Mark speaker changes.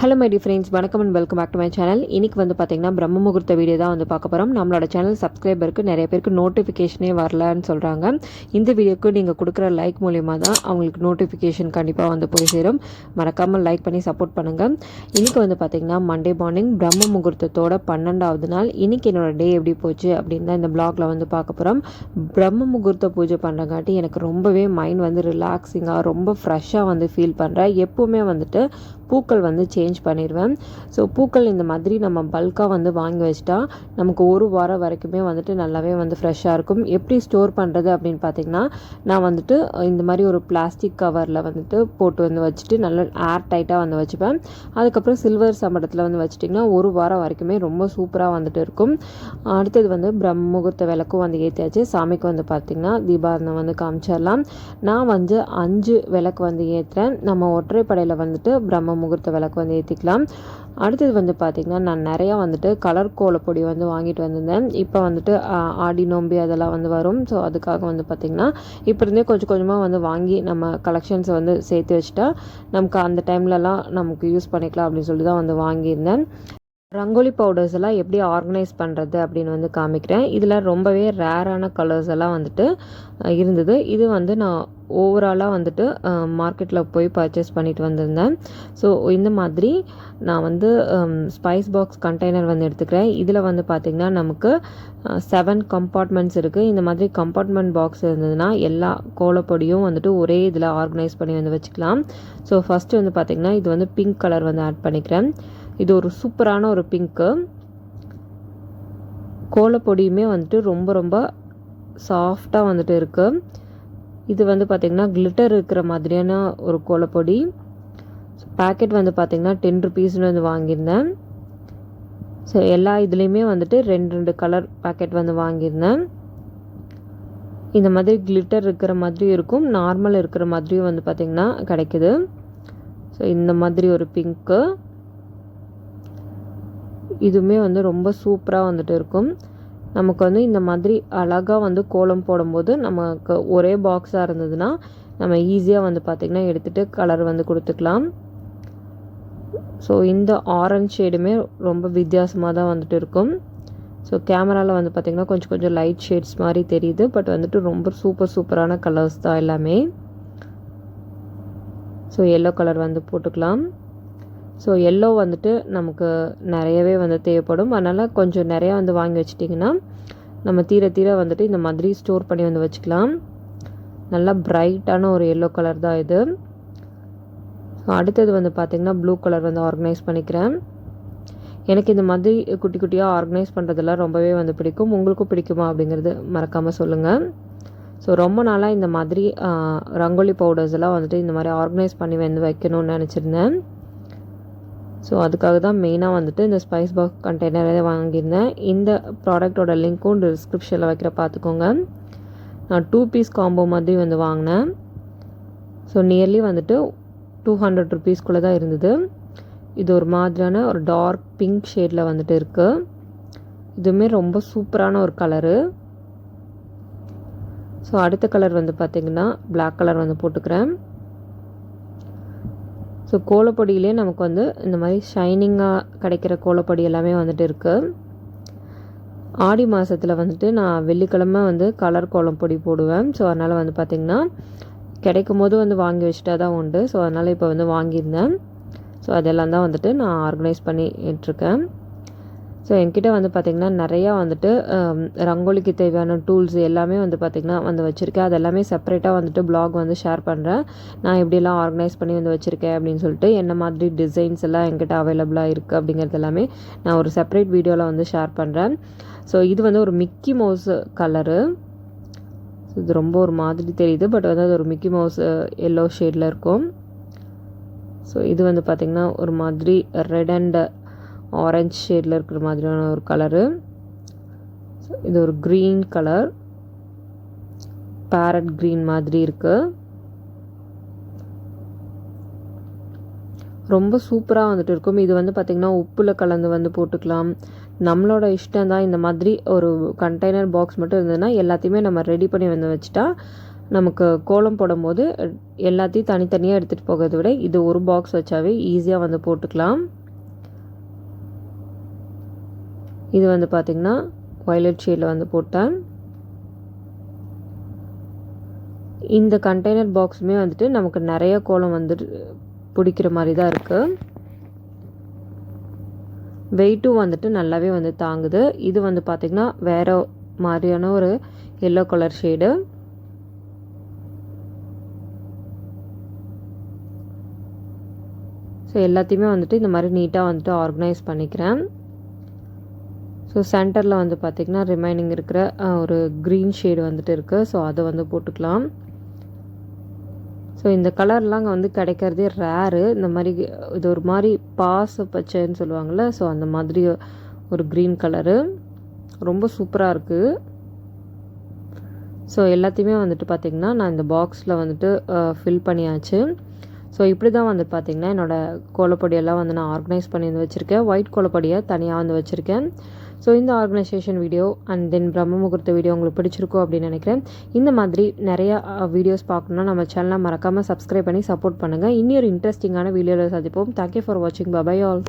Speaker 1: Hello my dear friends வணக்கம் and welcome back to my channel இன்னைக்கு வந்து பார்த்திங்கன்னா பிரம்ம முகூர்த்த வீடியோ தான் வந்து பார்க்க போகிறோம் நம்மளோட சேனல் சப்ஸ்கிரைபருக்கு நிறைய பேருக்கு நோட்டிஃபிகேஷனே வரலன்னு சொல்கிறாங்க இந்த வீடியோக்கு நீங்கள் கொடுக்குற லைக் மூலியமாக தான் அவங்களுக்கு நோட்டிஃபிகேஷன் கண்டிப்பாக வந்து போய் சேரும். மறக்காமல் லைக் பண்ணி சப்போர்ட் பண்ணுங்கள் இன்றைக்கி வந்து பார்த்திங்கன்னா மண்டே மார்னிங் பிரம்ம முகூர்த்தத்தோட பன்னெண்டாவது நாள். இன்றைக்கி என்னோட டே எப்படி போச்சு அப்படின்னு தான் இந்த பிளாகில் வந்து பார்க்க போகிறோம் பிரம்ம முகூர்த்த பூஜை பண்ணுறங்காட்டி எனக்கு ரொம்பவே மைண்ட் வந்து ரிலாக்ஸிங்காக ரொம்ப ஃப்ரெஷ்ஷாக வந்து ஃபீல் பண்ணுறேன் எப்போவுமே வந்துட்டு பூக்கள் வந்து சேஞ்ச் அரேஞ்ச் பண்ணிடுவேன் ஸோ பூக்கள் இந்த மாதிரி நம்ம பல்காக வந்து வாங்கி வச்சிட்டா நமக்கு ஒரு வாரம் வரைக்குமே வந்துட்டு நல்லாவே வந்து ஃப்ரெஷ்ஷாக இருக்கும். எப்படி ஸ்டோர் பண்ணுறது அப்படின்னு பார்த்தீங்கன்னா நான் வந்துட்டு இந்த மாதிரி ஒரு பிளாஸ்டிக் கவரில் வந்துட்டு போட்டு வந்து வச்சுட்டு நல்லா ஏர் டைட்டாக வந்து வச்சுப்பேன். அதுக்கப்புறம் சில்வர் சம்படத்தில் வந்து வச்சிட்டிங்கன்னா ஒரு வாரம் வரைக்குமே ரொம்ப சூப்பராக வந்துட்டு இருக்கும். அடுத்தது வந்து பிரம்ம முகூர்த்த விளக்கும் வந்து ஏற்றியாச்சு சாமிக்கு வந்து பார்த்திங்கன்னா தீபாரணம் வந்து காமிச்சிடலாம். நான் வந்து அஞ்சு விளக்கு வந்து ஏற்றுறேன் நம்ம ஒற்றைப்படையில் வந்துட்டு பிரம்ம முகூர்த்த விளக்கு வந்து ஏற்றிக்கலாம் அடுத்தது வந்து பார்த்திங்கன்னா நான் நிறையா வந்துட்டு கலர் கோலப்பொடி வந்து வாங்கிட்டு வந்திருந்தேன். இப்போ வந்துட்டு ஆடி நோம்பி அதெல்லாம் வந்து வரும். ஸோ அதுக்காக வந்து பார்த்திங்கன்னா இப்போ இருந்தே கொஞ்சம் கொஞ்சமாக வந்து வாங்கி நம்ம கலெக்ஷன்ஸை வந்து சேர்த்து வச்சுட்டா நமக்கு அந்த டைம்லலாம் நமக்கு யூஸ் பண்ணிக்கலாம் அப்படின்னு சொல்லி தான் வந்து வாங்கியிருந்தேன். ரங்கோலி பவுடர்ஸ் எல்லாம் எப்படி ஆர்கனைஸ் பண்ணுறது அப்படின்னு வந்து காமிக்கிறேன். இதில் ரொம்பவே ரேரான கலர்ஸ் எல்லாம் வந்துட்டு இருந்தது. இது வந்து நான் ஓவராலாக வந்துட்டு மார்க்கெட்டில் போய் பர்ச்சேஸ் பண்ணிட்டு வந்திருந்தேன். ஸோ இந்த மாதிரி நான் வந்து ஸ்பைஸ் பாக்ஸ் கண்டெய்னர் வந்து எடுத்துக்கிறேன். இதில் வந்து பார்த்திங்கன்னா நமக்கு செவன் கம்பார்ட்மெண்ட்ஸ் இருக்குது இந்த மாதிரி கம்பார்ட்மெண்ட் பாக்ஸ் இருந்ததுன்னா எல்லா கோலப்பொடியும் வந்துட்டு ஒரே இதில் ஆர்கனைஸ் பண்ணி வந்து வச்சுக்கலாம். ஸோ ஃபஸ்ட்டு வந்து பார்த்திங்கன்னா இது வந்து பிங்க் கலர் வந்து ஆட் பண்ணிக்கிறேன். இது ஒரு சூப்பரான ஒரு பிங்க்கு கோலப்பொடியுமே வந்துட்டு ரொம்ப ரொம்ப சாஃப்டாக வந்துட்டு இருக்குது இது வந்து பார்த்திங்கன்னா கிளிட்டர் இருக்கிற மாதிரியான ஒரு கோலப்பொடி. பேக்கெட் வந்து பார்த்திங்கன்னா டென் ருபீஸ்னு வந்து வாங்கியிருந்தேன். ஸோ எல்லா இதுலேயுமே வந்துட்டு ரெண்டு ரெண்டு கலர் பேக்கெட் வந்து வாங்கியிருந்தேன். இந்த மாதிரி கிளிட்டர் இருக்கிற மாதிரியும் இருக்கும். நார்மல் இருக்கிற மாதிரியும் வந்து பார்த்திங்கன்னா கிடைக்குது. ஸோ இந்த மாதிரி ஒரு பிங்க்கு இதுவுமே வந்து ரொம்ப சூப்பராக வந்துட்டு இருக்கும். நமக்கு வந்து இந்த மாதிரி அழகாக வந்து கோலம் போடும்போது நமக்கு ஒரே பாக்ஸாக இருந்ததுன்னா நம்ம ஈஸியாக வந்து பார்த்திங்கன்னா எடுத்துகிட்டு கலர் வந்து கொடுத்துக்கலாம். ஸோ இந்த ஆரஞ்ச் ஷேடுமே ரொம்ப வித்தியாசமாக தான் வந்துட்டு இருக்கும். ஸோ கேமராவில் வந்து பார்த்திங்கன்னா கொஞ்சம் கொஞ்சம் லைட் ஷேட்ஸ் மாதிரி தெரியுது. பட் வந்துட்டு ரொம்ப சூப்பர் சூப்பரான கலர்ஸ் தான் எல்லாமே. ஸோ எல்லோ கலர் வந்து போட்டுக்கலாம். ஸோ எல்லோ வந்துட்டு நமக்கு நிறையவே வந்து தேவைப்படும். அதனால் கொஞ்சம் நிறையா வந்து வாங்கி வச்சிட்டிங்கன்னா நம்ம தீர தீர வந்துட்டு இந்த மாதிரி ஸ்டோர் பண்ணி வந்து வச்சுக்கலாம். நல்லா ப்ரைட்டான ஒரு எல்லோ கலர் தான் இது. அடுத்தது வந்து பார்த்திங்கன்னா ப்ளூ கலர் வந்து ஆர்கனைஸ் பண்ணிக்கிறேன். எனக்கு இந்த மாதிரி குட்டி குட்டியாக ஆர்கனைஸ் பண்ணுறதெல்லாம் ரொம்பவே வந்து பிடிக்கும். உங்களுக்கும் பிடிக்குமா அப்படிங்கிறது மறக்காமல் சொல்லுங்கள் ஸோ ரொம்ப நாளாக இந்த மாதிரி ரங்கோலி பவுடர்ஸ் எல்லாம் வந்துட்டு இந்த மாதிரி ஆர்கனைஸ் பண்ணி வந்து வைக்கணும்னு நினச்சிருந்தேன். ஸோ அதுக்காக தான் மெயினாக வந்துட்டு இந்த ஸ்பைஸ் பாக்ஸ் கண்டெய்னரே வாங்கியிருந்தேன். இந்த ப்ராடக்டோட லிங்க்கும் டிஸ்கிரிப்ஷனில் வைக்கிற பார்த்துக்கோங்க. நான் டூ பீஸ் காம்போ மாதிரி வந்து வாங்கினேன். ஸோ நியர்லி வந்துட்டு டூ ஹண்ட்ரட் ருபீஸ்க்குள்ளே தான் இருந்தது. இது ஒரு மாதிரியான ஒரு டார்க் பிங்க் ஷேடில் வந்துட்டு இருக்குது இதுவுமே ரொம்ப சூப்பரான ஒரு கலரு ஸோ அடுத்த கலர் வந்து பார்த்திங்கன்னா பிளாக் கலர் வந்து போட்டுக்கிறேன். ஸோ கோலப்பொடியிலே நமக்கு வந்து இந்த மாதிரி ஷைனிங்காக கிடைக்கிற கோலப்பொடி எல்லாமே வந்துட்டு இருக்குது ஆடி மாதத்தில் வந்துட்டு நான் வெள்ளிக்கிழமை வந்து கலர் கோலம் பொடி போடுவேன். ஸோ அதனால் வந்து பார்த்திங்கன்னா கிடைக்கும் போது வந்து வாங்கி வச்சுட்டா தான் உண்டு. ஸோ அதனால் இப்போ வந்து வாங்கியிருந்தேன். ஸோ அதெல்லாம் தான் வந்துட்டு நான் ஆர்கனைஸ் பண்ணிகிட்ருக்கேன் ஸோ என்கிட்ட வந்து பார்த்திங்கன்னா நிறையா வந்துட்டு um, ரங்கோலிக்கு தேவையான டூல்ஸ் எல்லாமே வந்து பார்த்திங்கன்னா வந்து வச்சுருக்கேன். அது எல்லாமே செப்பரேட்டாக வந்துட்டு பிளாக் வந்து ஷேர் பண்ணுறேன் நான் எப்படியெல்லாம் ஆர்கனைஸ் பண்ணி வந்து வச்சுருக்கேன் அப்படின்னு சொல்லிட்டு என்ன மாதிரி டிசைன்ஸ் எல்லாம் என்கிட்ட அவைலபிளாக இருக்குது அப்படிங்கிறது எல்லாமே நான் ஒரு செப்பரேட் வீடியோவில் வந்து ஷேர் பண்ணுறேன் ஸோ இது வந்து ஒரு மிக்கி மவுஸ் கலரு இது ரொம்ப ஒரு மாதிரி தெரியுது பட் வந்து அது ஒரு மிக்கி மவுஸ் எல்லோ ஷேடில் இருக்கும். ஸோ இது வந்து பார்த்திங்கன்னா ஒரு மாதிரி ரெட் அண்ட் ஆரஞ்ச் ஷேடில் இருக்கிற மாதிரியான ஒரு கலரு இது ஒரு க்ரீன் கலர் பேரட் க்ரீன் மாதிரி இருக்குது ரொம்ப சூப்பராக வந்துட்டு இருக்கும். இது வந்து பார்த்திங்கன்னா உப்பில் கலந்து வந்து போட்டுக்கலாம். நம்மளோட இஷ்டம் தான் இந்த மாதிரி ஒரு கண்டெய்னர் பாக்ஸ் மட்டும் இருந்ததுன்னா எல்லாத்தையுமே நம்ம ரெடி பண்ணி வந்து வச்சுட்டா நமக்கு கோலம் போடும்போது எல்லாத்தையும் தனித்தனியாக எடுத்துகிட்டு போகிறத விட இது ஒரு பாக்ஸ் வச்சாவே ஈஸியாக வந்து போட்டுக்கலாம். இது வந்து பார்த்திங்கன்னா வயலட் ஷேடில் வந்து போட்டேன். இந்த கண்டெய்னர் பாக்ஸுமே வந்துட்டு நமக்கு நிறைய கோலம் வந்துட்டு பிடிக்கிற மாதிரி தான் இருக்குது வெயிட்டும் வந்துட்டு நல்லாவே வந்து தாங்குது. இது வந்து பார்த்திங்கன்னா வேறு மாதிரியான ஒரு எல்லோ கலர் ஷேடு ஸோ எல்லாத்தையுமே வந்துட்டு இந்த மாதிரி நீட்டாக வந்துட்டு ஆர்கனைஸ் பண்ணிக்கிறேன். ஸோ சென்டரில் வந்து பார்த்திங்கன்னா ரிமைனிங் இருக்கிற ஒரு க்ரீன் ஷேடு வந்துட்டு இருக்குது ஸோ அதை வந்து போட்டுக்கலாம். ஸோ இந்த கலர்லாம் அங்கே வந்து கிடைக்கிறதே ரேரு இந்த மாதிரி இது ஒரு மாதிரி பாச பச்சைன்னு சொல்லுவாங்கள்ல ஸோ அந்த மாதிரி ஒரு க்ரீன் கலரு ரொம்ப சூப்பராக இருக்குது ஸோ எல்லாத்தையுமே வந்துட்டு பார்த்திங்கன்னா நான் இந்த பாக்ஸில் வந்துட்டு ஃபில் பண்ணியாச்சு. ஸோ இப்படி தான் வந்து பார்த்திங்கன்னா என்னோடய கோலப்பொடியெல்லாம் வந்து நான் ஆர்கனைஸ் பண்ணி வந்து வச்சுருக்கேன். ஒயிட் கோலப்பொடியை தனியாக வந்து வச்சுருக்கேன். ஸோ இந்த ஆர்கனைசேஷன் வீடியோ அண்ட் தென் பிரம்ம முகூர்த்த வீடியோ உங்களுக்கு பிடிச்சிருக்கும் அப்படின்னு நினைக்கிறேன். இந்த மாதிரி நிறையா வீடியோஸ் பார்க்கணுன்னா நம்ம சேனலை மறக்காமல் சப்ஸ்கிரைப் பண்ணி சப்போர்ட் பண்ணுங்கள் இன்னொரு இன்ட்ரெஸ்டிங்கான வீடியோவில் சந்திப்போம். தேங்க்யூ ஃபார் வாட்சிங் பபாய் ஆல்